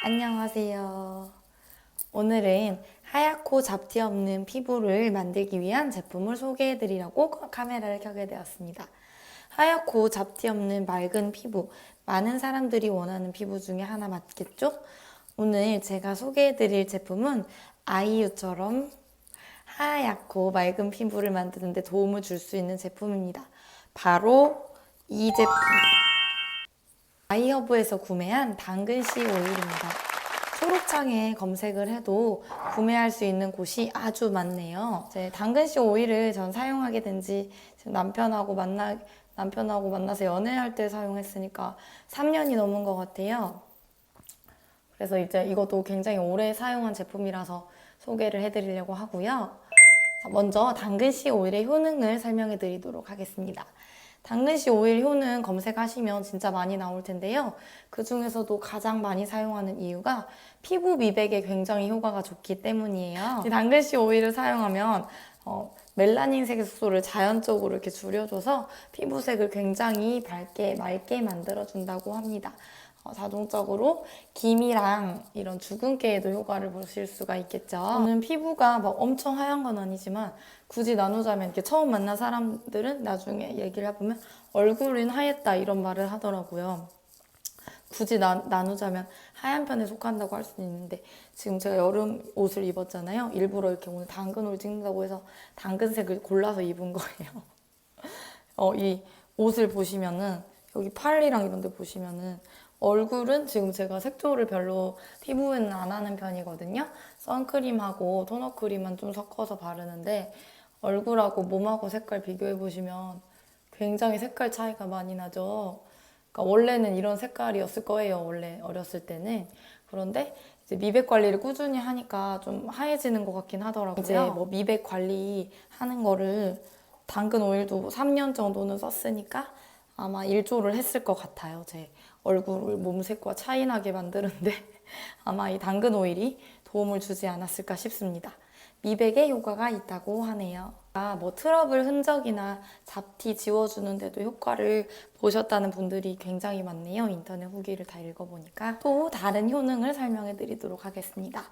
안녕하세요. 오늘은 하얗고 잡티 없는 피부를 만들기 위한 제품을 소개해 드리려고 카메라를 켜게 되었습니다. 하얗고 잡티 없는 맑은 피부, 많은 사람들이 원하는 피부 중에 하나 맞겠죠? 오늘 제가 소개해 드릴 제품은 아이유처럼 하얗고 맑은 피부를 만드는데 도움을 줄 수 있는 제품입니다. 바로 이 제품. 아이허브에서 구매한 당근씨 오일입니다. 초록창에 검색을 해도 구매할 수 있는 곳이 아주 많네요. 이제 당근씨 오일을 전 사용하게 된 지 남편하고 만나 남편하고 만나서 연애할 때 사용했으니까 3년이 넘은 것 같아요. 그래서 이제 이것도 굉장히 오래 사용한 제품이라서 소개를 해드리려고 하고요. 자, 먼저 당근씨 오일의 효능을 설명해 드리도록 하겠습니다. 당근씨 오일 효능 검색하시면 진짜 많이 나올 텐데요. 그 중에서도 가장 많이 사용하는 이유가 피부 미백에 굉장히 효과가 좋기 때문이에요. 이 당근씨 오일을 사용하면 어, 멜라닌 색소를 자연적으로 이렇게 줄여줘서 피부색을 굉장히 밝게 맑게 만들어준다고 합니다. 어, 자동적으로 기미랑 이런 주근깨에도 효과를 보실 수가 있겠죠. 저는 피부가 막 엄청 하얀 건 아니지만 굳이 나누자면 이렇게 처음 만난 사람들은 나중에 얘기를 해보면 얼굴은 하얗다 이런 말을 하더라고요. 굳이 나, 나누자면 하얀 편에 속한다고 할 수는 있는데 지금 제가 여름 옷을 입었잖아요. 일부러 이렇게 오늘 당근 옷을 찍는다고 해서 당근색을 골라서 입은 거예요. 어, 이 옷을 보시면은 여기 팔이랑 이런 데 보시면은 얼굴은 지금 제가 색조를 별로 피부에는 안 하는 편이거든요. 선크림하고 토너 크림만 좀 섞어서 바르는데 얼굴하고 몸하고 색깔 비교해 보시면 굉장히 색깔 차이가 많이 나죠. 그러니까 원래는 이런 색깔이었을 거예요. 원래 어렸을 때는. 그런데 이제 미백 관리를 꾸준히 하니까 좀 하얘지는 것 같긴 하더라고요. 이제 뭐 미백 관리 하는 거를 당근 오일도 3년 정도는 썼으니까 아마 일조를 했을 것 같아요. 제 얼굴 몸색과 차이나게 만드는데 아마 이 당근 오일이 도움을 주지 않았을까 싶습니다. 미백에 효과가 있다고 하네요. 아, 뭐 트러블 흔적이나 잡티 지워주는데도 효과를 보셨다는 분들이 굉장히 많네요. 인터넷 후기를 다 읽어보니까. 또 다른 효능을 설명해 드리도록 하겠습니다.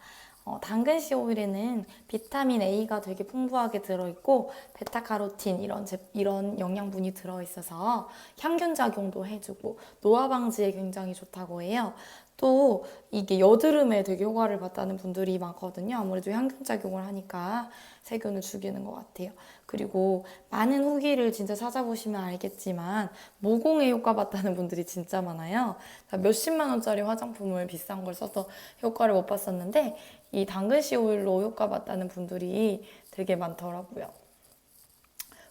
어, 당근씨 오일에는 비타민 A가 되게 풍부하게 들어있고 베타카로틴 이런 제, 이런 영양분이 들어있어서 향균 작용도 해주고 노화 방지에 굉장히 좋다고 해요. 또 이게 여드름에 되게 효과를 봤다는 분들이 많거든요. 아무래도 향균 작용을 하니까 세균을 죽이는 것 같아요. 그리고 많은 후기를 진짜 찾아보시면 알겠지만 모공에 효과 봤다는 분들이 진짜 많아요. 몇십만 원짜리 화장품을 비싼 걸 써서 효과를 못 봤었는데 이 당근씨 오일로 효과 봤다는 분들이 되게 많더라고요.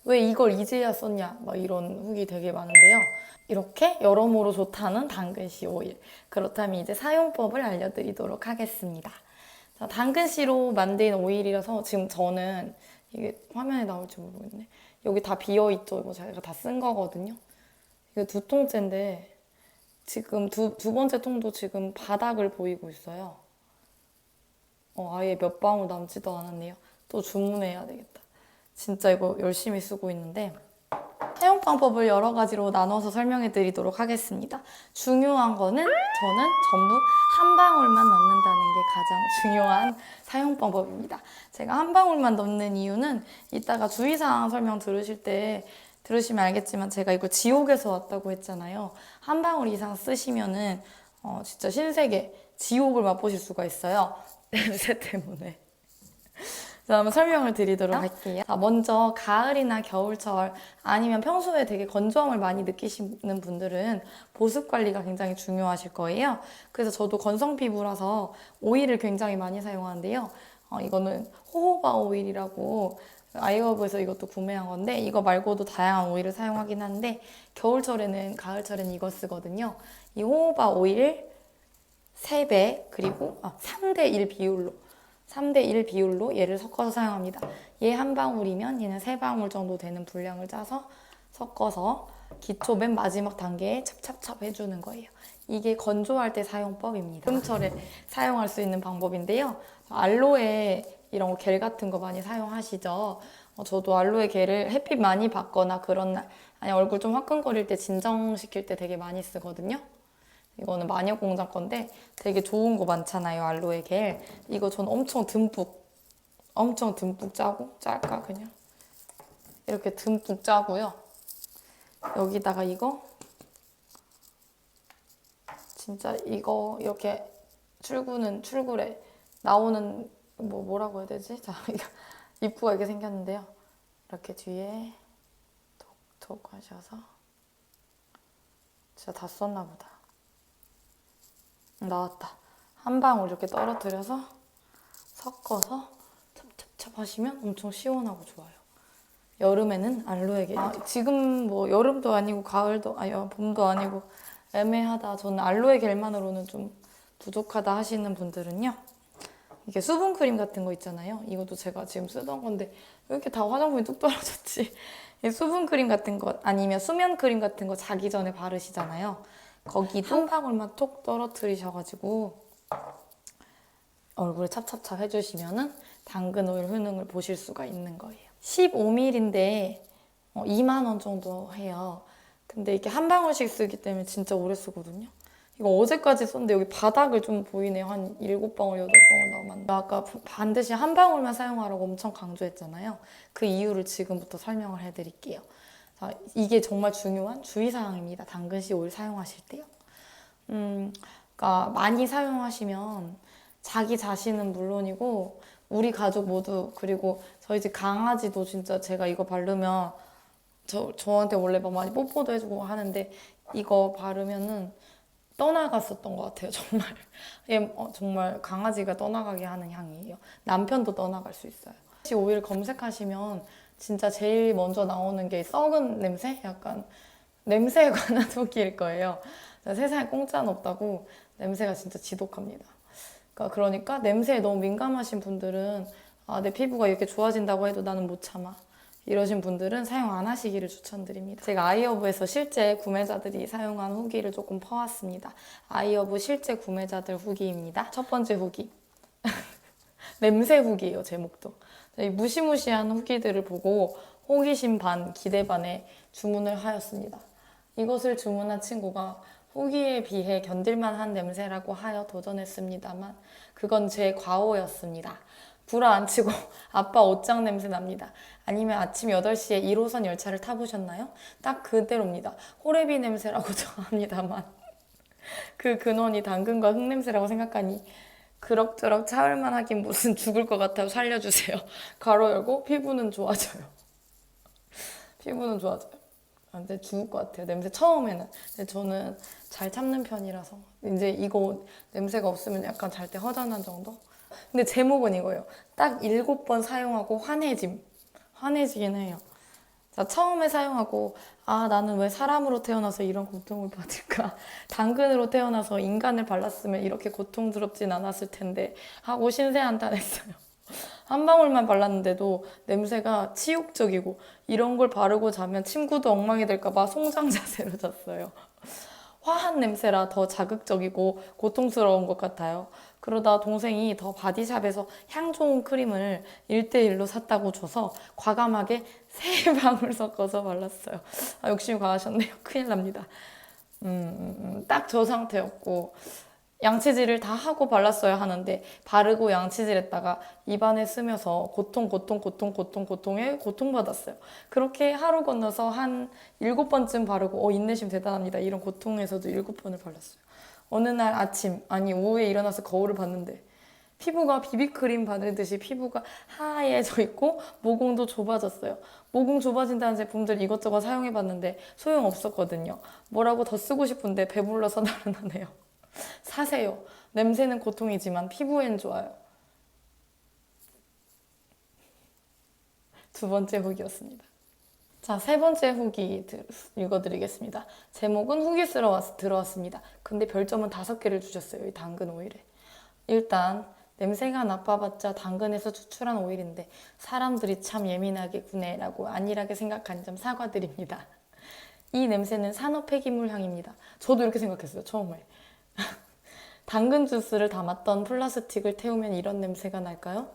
왜 이걸 이제야 썼냐? 막 이런 후기 되게 많은데요. 이렇게 여러모로 좋다는 당근씨 오일. 그렇다면 이제 사용법을 알려드리도록 하겠습니다. 자, 당근씨로 만든 오일이라서 지금 저는 이게 화면에 나올지 모르겠네. 여기 다 비어있죠. 이거 제가 다 쓴 거거든요. 이게 두 통째인데 지금 두, 두 번째 통도 지금 바닥을 보이고 있어요. 어, 아예 몇 방울 남지도 않았네요. 또 주문해야 되겠다. 진짜 이거 열심히 쓰고 있는데 사용 방법을 여러 가지로 나눠서 설명해 드리도록 하겠습니다. 중요한 거는 저는 전부 한 방울만 넣는다는 게 가장 중요한 사용 방법입니다. 제가 한 방울만 넣는 이유는 이따가 주의사항 설명 들으실 때 들으시면 알겠지만 제가 이거 지옥에서 왔다고 했잖아요. 한 방울 이상 쓰시면은 어, 진짜 신세계 지옥을 맛보실 수가 있어요. 냄새 때문에. 자, 한번 설명을 드리도록 할게요. 자, 먼저 가을이나 겨울철 아니면 평소에 되게 건조함을 많이 느끼시는 분들은 보습 관리가 굉장히 중요하실 거예요. 그래서 저도 건성 피부라서 오일을 굉장히 많이 사용하는데요. 어, 이거는 호호바 오일이라고 아이허브에서 이것도 구매한 건데 이거 말고도 다양한 오일을 사용하긴 하는데 겨울철에는 가을철에는 이거 쓰거든요. 이 호호바 오일 3배 그리고 아, 3대 1 비율로 3대 1 비율로 얘를 섞어서 사용합니다. 얘 한 방울이면 얘는 세 방울 정도 되는 분량을 짜서 섞어서 기초 맨 마지막 단계에 찹찹찹 해주는 거예요. 이게 건조할 때 사용법입니다. 여름철에 사용할 수 있는 방법인데요. 알로에 이런 거 겔 같은 거 많이 사용하시죠? 어, 저도 알로에 겔을 햇빛 많이 받거나 그런 날, 아니 얼굴 좀 화끈거릴 때 진정시킬 때 되게 많이 쓰거든요. 이거는 마녀 공장 건데 되게 좋은 거 많잖아요. 알로에 겔. 이거 전 엄청 듬뿍, 엄청 듬뿍 짜고 짤까 그냥 이렇게 듬뿍 짜고요. 여기다가 이거 진짜 이거 이렇게 출구는 출구래 나오는 뭐 뭐라고 해야 되지? 자 이거 입구가 이렇게 생겼는데요. 이렇게 뒤에 톡톡 하셔서 진짜 다 썼나 보다. 나왔다. 한 방울 이렇게 떨어뜨려서 섞어서 찹찹찹 하시면 엄청 시원하고 좋아요. 여름에는 알로에 겔. 아, 지금 뭐 여름도 아니고 가을도 아니 어, 봄도 아니고 애매하다. 저는 알로에 겔만으로는 좀 부족하다 하시는 분들은요. 이게 수분 크림 같은 거 있잖아요. 이것도 제가 지금 쓰던 건데 왜 이렇게 다 화장품이 뚝 떨어졌지? 이 수분 크림 같은 거 아니면 수면 크림 같은 거 자기 전에 바르시잖아요. 거기도 한 방울만 톡 떨어뜨리셔가지고 얼굴에 찹찹찹 해주시면은 당근 오일 효능을 보실 수가 있는 거예요. 15ml인데 2만 원 정도 해요. 근데 이게 한 방울씩 쓰기 때문에 진짜 오래 쓰거든요. 이거 어제까지 썼는데 여기 바닥을 좀 보이네요. 한 7방울, 8방울 나오면. 아까 반드시 한 방울만 사용하라고 엄청 강조했잖아요. 그 이유를 지금부터 설명을 해드릴게요. 자, 이게 정말 중요한 주의사항입니다. 당근씨 오일 사용하실 때요. 음, 그러니까 많이 사용하시면 자기 자신은 물론이고 우리 가족 모두 그리고 저희 집 강아지도 진짜 제가 이거 바르면 저, 저한테 원래 막 많이 뽀뽀도 해주고 하는데 이거 바르면은 떠나갔었던 것 같아요 정말 얘 어, 정말 강아지가 떠나가게 하는 향이에요 남편도 떠나갈 수 있어요 혹시 오일 검색하시면 진짜 제일 먼저 나오는 게 썩은 냄새? 약간 냄새에 관한 후기일 거예요 세상에 공짜는 없다고 냄새가 진짜 지독합니다 그러니까, 그러니까 냄새에 너무 민감하신 분들은 아, 내 피부가 이렇게 좋아진다고 해도 나는 못 참아 이러신 분들은 사용 안 하시기를 추천드립니다. 제가 아이어브에서 실제 구매자들이 사용한 후기를 조금 퍼왔습니다. 아이어브 실제 구매자들 후기입니다. 첫 번째 후기. 냄새 후기예요, 제목도. 이 무시무시한 후기들을 보고 호기심 반, 기대 반에 주문을 하였습니다. 이것을 주문한 친구가 후기에 비해 견딜만한 냄새라고 하여 도전했습니다만 그건 제 과오였습니다. 불화 안 치고 아빠 옷장 냄새 납니다. 아니면 아침 8시에 1호선 열차를 타보셨나요? 딱 그대로입니다. 호레비 냄새라고 정합니다만 그 근원이 당근과 흙 냄새라고 생각하니 그럭저럭 참을만 하긴 무슨 죽을 것 같아요. 살려주세요. 가로 열고 피부는 좋아져요. 피부는 좋아져요. 아, 근데 죽을 것 같아요. 냄새 처음에는. 근데 저는 잘 참는 편이라서 이제 이거 냄새가 없으면 약간 잘 때 허전한 정도? 근데 제목은 이거예요. 딱 일곱 번 사용하고 환해짐. 환해지긴 해요. 자, 처음에 사용하고, 아, 나는 왜 사람으로 태어나서 이런 고통을 받을까? 당근으로 태어나서 인간을 발랐으면 이렇게 고통스럽진 않았을 텐데, 하고 신세한탄했어요. 한 방울만 발랐는데도 냄새가 치욕적이고, 이런 걸 바르고 자면 침구도 엉망이 될까봐 송장 자세로 잤어요. 화한 냄새라 더 자극적이고 고통스러운 것 같아요. 그러다 동생이 더 바디샵에서 향 좋은 크림을 1대1로 샀다고 줘서 과감하게 세 방울 섞어서 발랐어요. 아, 욕심이 과하셨네요. 큰일 납니다. 음, 음, 딱저 상태였고 양치질을 다 하고 발랐어야 하는데 바르고 양치질했다가 입안에 스며서 고통 고통 고통 고통 고통에 고통받았어요. 그렇게 하루 건너서 한 일곱 번쯤 바르고 어 인내심 대단합니다. 이런 고통에서도 일곱 번을 발랐어요. 어느 날 아침 아니 오후에 일어나서 거울을 봤는데 피부가 비비크림 바르듯이 피부가 하얘져 있고 모공도 좁아졌어요. 모공 좁아진다는 제품들 이것저것 사용해봤는데 소용없었거든요. 뭐라고 더 쓰고 싶은데 배불러서 나른하네요. 사세요. 냄새는 고통이지만 피부엔 좋아요. 두 번째 후기였습니다. 자, 세 번째 후기 읽어드리겠습니다. 제목은 후기스러 들어왔습니다. 근데 별점은 다섯 개를 주셨어요. 이 당근 오일에. 일단 냄새가 나빠봤자 당근에서 추출한 오일인데 사람들이 참 예민하게 구네라고 안일하게 생각한 점 사과드립니다. 이 냄새는 산업 폐기물 향입니다. 저도 이렇게 생각했어요. 처음에. 당근 주스를 담았던 플라스틱을 태우면 이런 냄새가 날까요?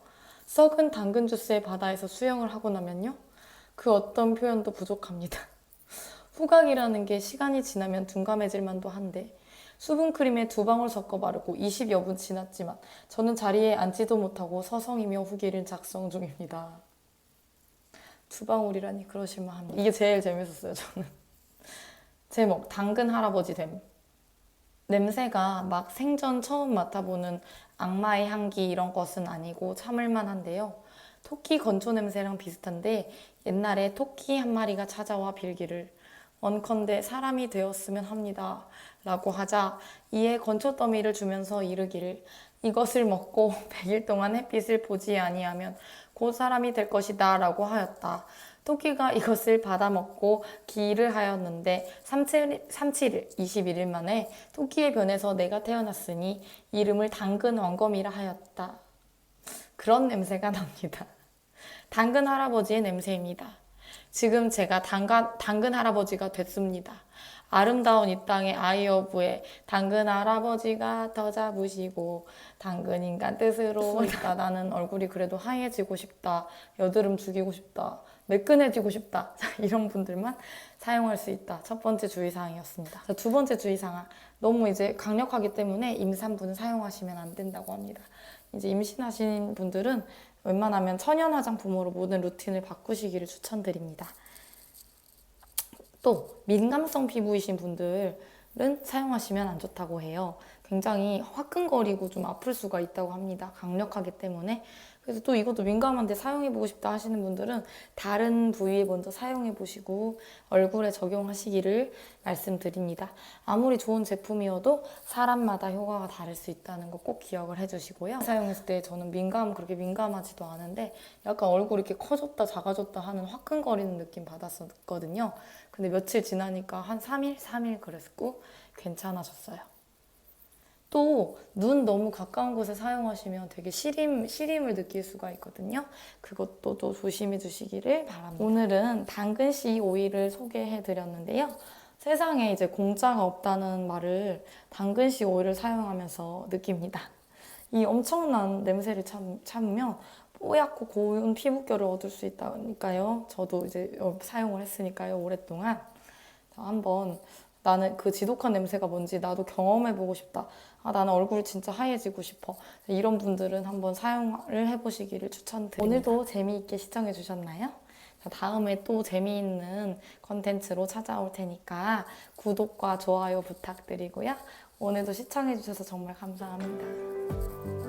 썩은 당근 주스의 바다에서 수영을 하고 나면요? 그 어떤 표현도 부족합니다. 후각이라는 게 시간이 지나면 둔감해질 만도 한데 수분크림에 두 방울 섞어 바르고 20여 분 지났지만 저는 자리에 앉지도 못하고 서성이며 후기를 작성 중입니다. 두 방울이라니 그러실만 합니다. 이게 제일 재밌었어요, 저는. 제목, 당근 할아버지 됨. 냄새가 막 생전 처음 맡아보는 악마의 향기 이런 것은 아니고 참을만 한데요. 토끼 건초 냄새랑 비슷한데 옛날에 토끼 한 마리가 찾아와 빌기를 원컨대 사람이 되었으면 합니다. 라고 하자 이에 건초 더미를 주면서 이르기를 이것을 먹고 100일 동안 햇빛을 보지 아니하면 곧 사람이 될 것이다 라고 하였다. 토끼가 이것을 받아먹고 기일을 하였는데 37, 37일, 21일 만에 토끼의 변에서 내가 태어났으니 이름을 당근 왕검이라 하였다. 그런 냄새가 납니다. 당근 할아버지의 냄새입니다. 지금 제가 당가, 당근 할아버지가 됐습니다. 아름다운 이 땅의 아이어부의 당근 할아버지가 더 잡으시고 당근 인간 뜻으로 있다. 나는 얼굴이 그래도 하얘지고 싶다. 여드름 죽이고 싶다. 매끈해지고 싶다. 자, 이런 분들만 사용할 수 있다. 첫 번째 주의사항이었습니다. 자, 두 번째 주의사항. 너무 이제 강력하기 때문에 임산부는 사용하시면 안 된다고 합니다. 이제 임신하신 분들은 웬만하면 천연 화장품으로 모든 루틴을 바꾸시기를 추천드립니다. 또 민감성 피부이신 분들은 사용하시면 안 좋다고 해요. 굉장히 화끈거리고 좀 아플 수가 있다고 합니다. 강력하기 때문에. 그래서 또 이것도 민감한데 사용해보고 싶다 하시는 분들은 다른 부위에 먼저 사용해보시고 얼굴에 적용하시기를 말씀드립니다. 아무리 좋은 제품이어도 사람마다 효과가 다를 수 있다는 거 꼭 기억을 해주시고요. 사용했을 때 저는 민감, 그렇게 민감하지도 않은데 약간 얼굴이 이렇게 커졌다 작아졌다 하는 화끈거리는 느낌 받았었거든요. 근데 며칠 지나니까 한 3일? 3일 그랬고 괜찮아졌어요. 또 눈 너무 가까운 곳에 사용하시면 되게 시림, 시림을 느낄 수가 있거든요. 그것도 또 조심해 주시기를 바랍니다. 오늘은 당근씨 오일을 소개해 드렸는데요. 세상에 이제 공짜가 없다는 말을 당근씨 오일을 사용하면서 느낍니다. 이 엄청난 냄새를 참, 참으면 뽀얗고 고운 피부결을 얻을 수 있다니까요. 저도 이제 어, 사용을 했으니까요, 오랫동안. 자, 한번 나는 그 지독한 냄새가 뭔지 나도 경험해보고 싶다. 아, 나는 얼굴이 진짜 하얘지고 싶어. 이런 분들은 한번 사용을 해보시기를 추천드립니다. 오늘도 재미있게 시청해주셨나요? 자, 다음에 또 재미있는 컨텐츠로 찾아올 테니까 구독과 좋아요 부탁드리고요. 오늘도 시청해주셔서 정말 감사합니다.